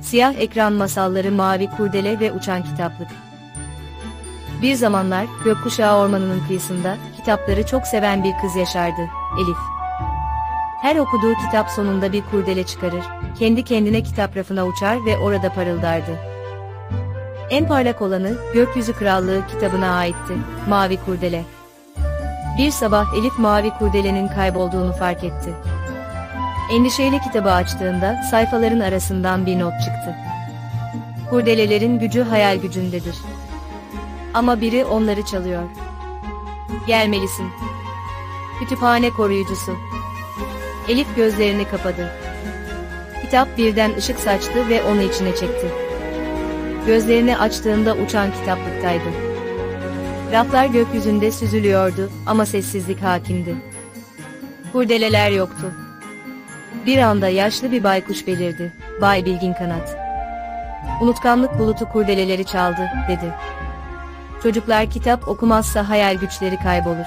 Siyah ekran masalları mavi kurdele ve uçan kitaplık. Bir zamanlar gökkuşağı ormanının kıyısında kitapları çok seven bir kız yaşardı, Elif. Her okuduğu kitap sonunda bir kurdele çıkarır, kendi kendine kitap rafına uçar ve orada parıldardı. En parlak olanı Gökyüzü Krallığı kitabına aitti, Mavi Kurdele. Bir sabah Elif Mavi Kurdele'nin kaybolduğunu fark etti. Endişeyle kitabı açtığında sayfaların arasından bir not çıktı. Kurdelelerin gücü hayal gücündedir. Ama biri onları çalıyor. Gelmelisin. Kütüphane koruyucusu. Elif gözlerini kapadı. Kitap birden ışık saçtı ve onu içine çekti. Gözlerini açtığında uçan kitaplıktaydı. Raflar gökyüzünde süzülüyordu ama sessizlik hakimdi. Kurdeleler yoktu. Bir anda yaşlı bir baykuş belirdi. Bay Bilgin Kanat. Unutkanlık bulutu kurdeleleri çaldı, dedi. Çocuklar kitap okumazsa hayal güçleri kaybolur.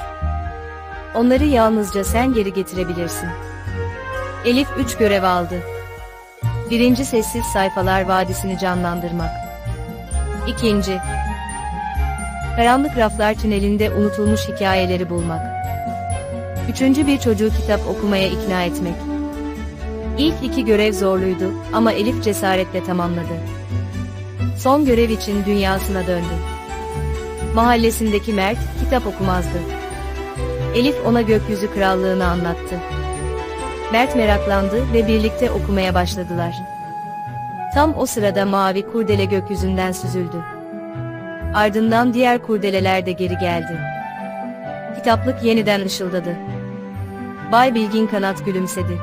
Onları yalnızca sen geri getirebilirsin. Elif üç görev aldı. Birinci sessiz sayfalar vadisini canlandırmak. İkinci, karanlık raflar tünelinde unutulmuş hikayeleri bulmak. Üçüncü bir çocuğu kitap okumaya ikna etmek. İlk iki görev zorluydu ama Elif cesaretle tamamladı. Son görev için dünyasına döndü. Mahallesindeki Mert kitap okumazdı. Elif ona gökyüzü krallığını anlattı. Mert meraklandı ve birlikte okumaya başladılar. Tam o sırada mavi kurdele gökyüzünden süzüldü. Ardından diğer kurdeleler de geri geldi. Kitaplık yeniden ışıldadı. Bay Bilgin Kanat gülümsedi.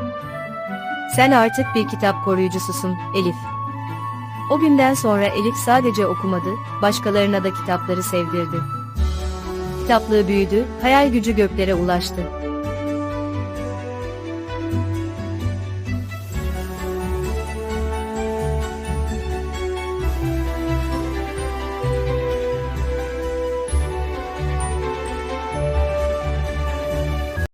Sen artık bir kitap koruyucususun, Elif. O günden sonra Elif sadece okumadı, başkalarına da kitapları sevdirdi. Kitaplığı büyüdü, hayal gücü göklere ulaştı.